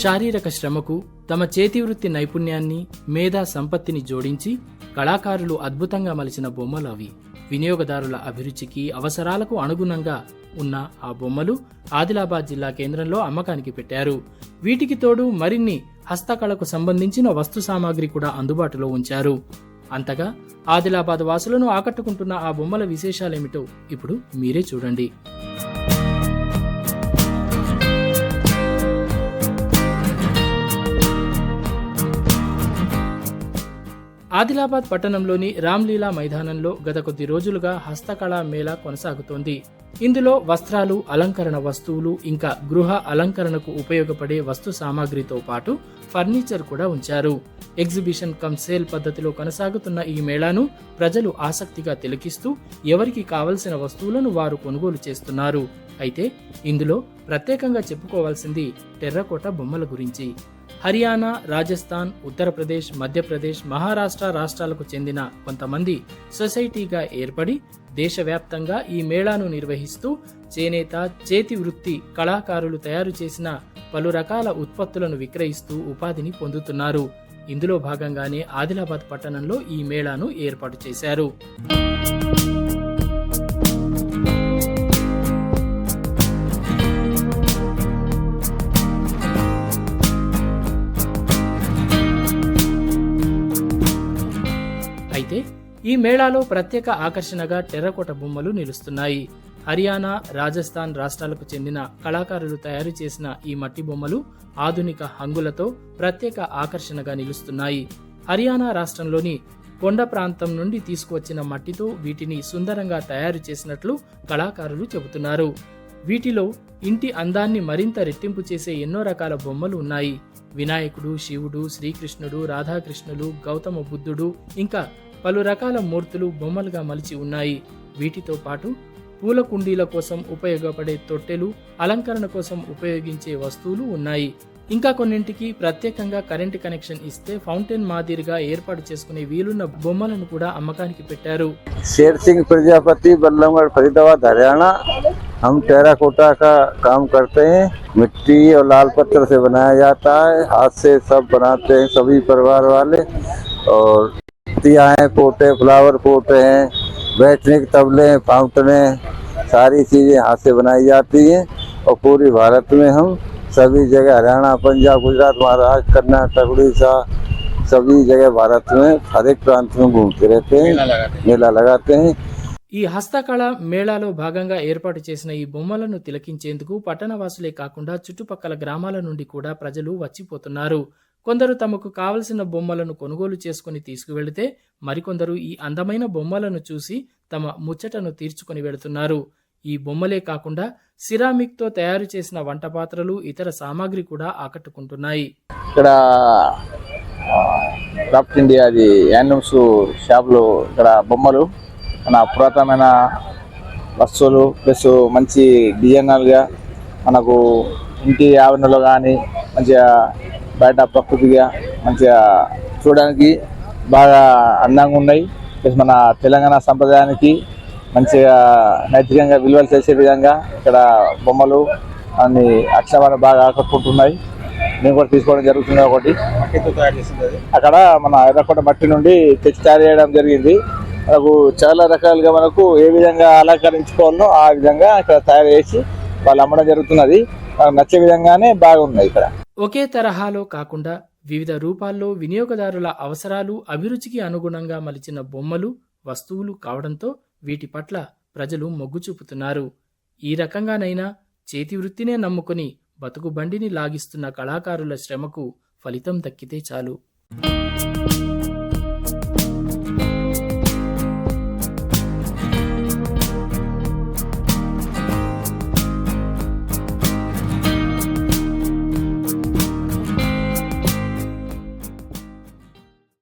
శారీరక శ్రమకు తమ చేతివృత్తి నైపుణ్యాన్ని మేధా సంపత్తిని జోడించి కళాకారులు అద్భుతంగా మలిచిన బొమ్మలు అవి. వినియోగదారుల అభిరుచికి అవసరాలకు అనుగుణంగా ఉన్న ఆ బొమ్మలు ఆదిలాబాద్ జిల్లా కేంద్రంలో అమ్మకానికి పెట్టారు. వీటికి తోడు మరిన్ని హస్తకళకు సంబంధించిన వస్తు సామాగ్రి కూడా అందుబాటులో ఉంచారు. అంతగా ఆదిలాబాద్ వాసులను ఆకట్టుకుంటున్న ఆ బొమ్మల విశేషాలేమిటో ఇప్పుడు మీరే చూడండి. ఆదిలాబాద్ పట్టణంలోని రామ్లీలా మైదానంలో గత కొద్ది రోజులుగా హస్తకళా మేళా కొనసాగుతోంది. ఇందులో వస్త్రాలు అలంకరణ వస్తువులు ఇంకా గృహ అలంకరణకు ఉపయోగపడే వస్తు సామాగ్రితో పాటు ఫర్నిచర్ కూడా ఉంచారు. ఎగ్జిబిషన్ కమ్ సేల్ పద్ధతిలో కొనసాగుతున్న ఈ మేళాను ప్రజలు ఆసక్తిగా తిలకిస్తూ ఎవరికి కావలసిన వస్తువులను వారు కొనుగోలు చేస్తున్నారు. అయితే ఇందులో ప్రత్యేకంగా చెప్పుకోవాల్సింది టెర్రకోట బొమ్మల గురించి. హర్యానా రాజస్థాన్ ఉత్తరప్రదేశ్ మధ్యప్రదేశ్ మహారాష్ట్ర రాష్ట్రాలకు చెందిన కొంతమంది సొసైటీగా ఏర్పడి దేశవ్యాప్తంగా ఈ మేళాను నిర్వహిస్తూ చేనేత చేతి వృత్తి కళాకారులు తయారు చేసిన పలు రకాల ఉత్పత్తులను విక్రయిస్తూ ఉపాధిని పొందుతున్నారు. ఇందులో భాగంగానే ఆదిలాబాద్ పట్టణంలో ఈ మేళాను ఏర్పాటు చేశారు. అయితే ఈ మేళాలో ప్రత్యేక ఆకర్షణగా టెర్రకోట బొమ్మలు నిలుస్తున్నాయి. హర్యానా రాజస్థాన్ రాష్ట్రాలకు చెందిన కళాకారులు తయారు చేసిన ఈ మట్టి బొమ్మలు ఆధునిక హంగులతో ప్రత్యేక ఆకర్షణగా నిలుస్తున్నాయి. హర్యానా రాష్ట్రంలోని కొండ ప్రాంతం నుండి తీసుకువచ్చిన మట్టితో వీటిని సుందరంగా తయారు చేసినట్లు కళాకారులు చెబుతున్నారు. వీటిలో ఇంటి అందాన్ని మరింత రెట్టింపు చేసే ఎన్నో రకాల బొమ్మలు ఉన్నాయి. వినాయకుడు శివుడు శ్రీకృష్ణుడు రాధాకృష్ణులు గౌతమ బుద్ధుడు ఇంకా పలు రకాల మూర్తులు బొమ్మలుగా మలిచి ఉన్నాయి వీటితో పాటు పూల కుండీల కోసం ఉపయోగపడే తొట్టెలు అలంకరణ కోసం ఉపయోగించే వస్తువులు ఉన్నాయి ఇంకా కొన్నింటికి ప్రత్యేకంగా కరెంటు కనెక్షన్ ఇస్తే ఫౌంటైన్ మాదిరిగా ఏర్పాటు చేసుకునే వీలున్న బొమ్మలను కూడా అమ్మకానికి పెట్టారు शेर सिंह प्रजापति बल्लभगढ़ फरीदाबाद हरियाणा हम टेराकोटा का काम करते हैं मिट्टी और लाल पत्थर से बनाया जाता है हाथ से सब बनाते हैं सभी परिवार वाले और दिया है पोटे फ्लावर पोटे हैं बैठने के तबले हैं फाउंटने सारी चीज़ें हाथ से बनाई जाती हैं और पूरी भारत में हम सभी जगह हरियाणा पंजाब गुजरात महाराष्ट्र कर्नाटक उड़ीसा सभी जगह भारत में हर एक प्रांत में घूमते रहते हैं मेला लगाते हैं ఈ హస్తకళ మేళాలో భాగంగా ఏర్పాటు చేసిన ఈ బొమ్మలను తిలకించేందుకు పట్టణవాసులే కాకుండా చుట్టుపక్కల గ్రామాల నుండి కూడా ప్రజలు వచ్చిపోతున్నారు కొందరు తమకు కావలసిన బొమ్మలను కొనుగోలు చేసుకుని తీసుకువెళితే మరికొందరు ఈ అందమైన బొమ్మలను చూసి తమ ముచ్చటను తీర్చుకొని వెళుతున్నారు. ఈ బొమ్మలే కాకుండా సిరామిక్తో తయారు చేసిన వంట పాత్రలు ఇతర సామాగ్రి కూడా ఆకట్టుకుంటున్నాయి. ఇక్కడ క్రాఫ్ట్ ఇండియాది యానిమల్స్ షాప్లో ఇక్కడ బొమ్మలు మన పురాతనమైన వస్తువులు ప్లస్ మంచి డిజైనర్గా మనకు ఇంటి ఆవరణలో కానీ మంచిగా బయట ప్రకృతిగా మంచిగా చూడడానికి బాగా అందంగా ఉన్నాయి. ప్లస్ మన తెలంగాణ సంప్రదాయానికి మంచిగా నైతికంగా విలువలు చేసే విధంగా ఇక్కడ బొమ్మలు అన్ని అక్షరాలు బాగా ఆకట్టుకుంటున్నాయి. నేను కూడా తీసుకోవడం జరుగుతుంది ఒకటి. అక్కడ మన ఎర్రకోట మట్టి నుండి తెచ్చి తయారు చేయడం జరిగింది. మనకు చాలా రకాలుగా మనకు ఏ విధంగా అలంకరించుకోవాలో ఆ విధంగా ఇక్కడ తయారు చేసి వాళ్ళు అమ్మడం జరుగుతున్నది. నచ్చే విధంగానే బాగున్నాయి ఇక్కడ. ఒకే తరహాలో కాకుండా వివిధ రూపాల్లో వినియోగదారుల అవసరాలు అభిరుచికి అనుగుణంగా మలిచిన బొమ్మలు వస్తువులు కావడంతో వీటి పట్ల ప్రజలు మొగ్గు చూపుతున్నారు ఈ రకంగానైనా చేతి వృత్తినే నమ్ముకొని బతుకు బండిని లాగిస్తున్న కళాకారుల శ్రమకు ఫలితం దక్కితే చాలు.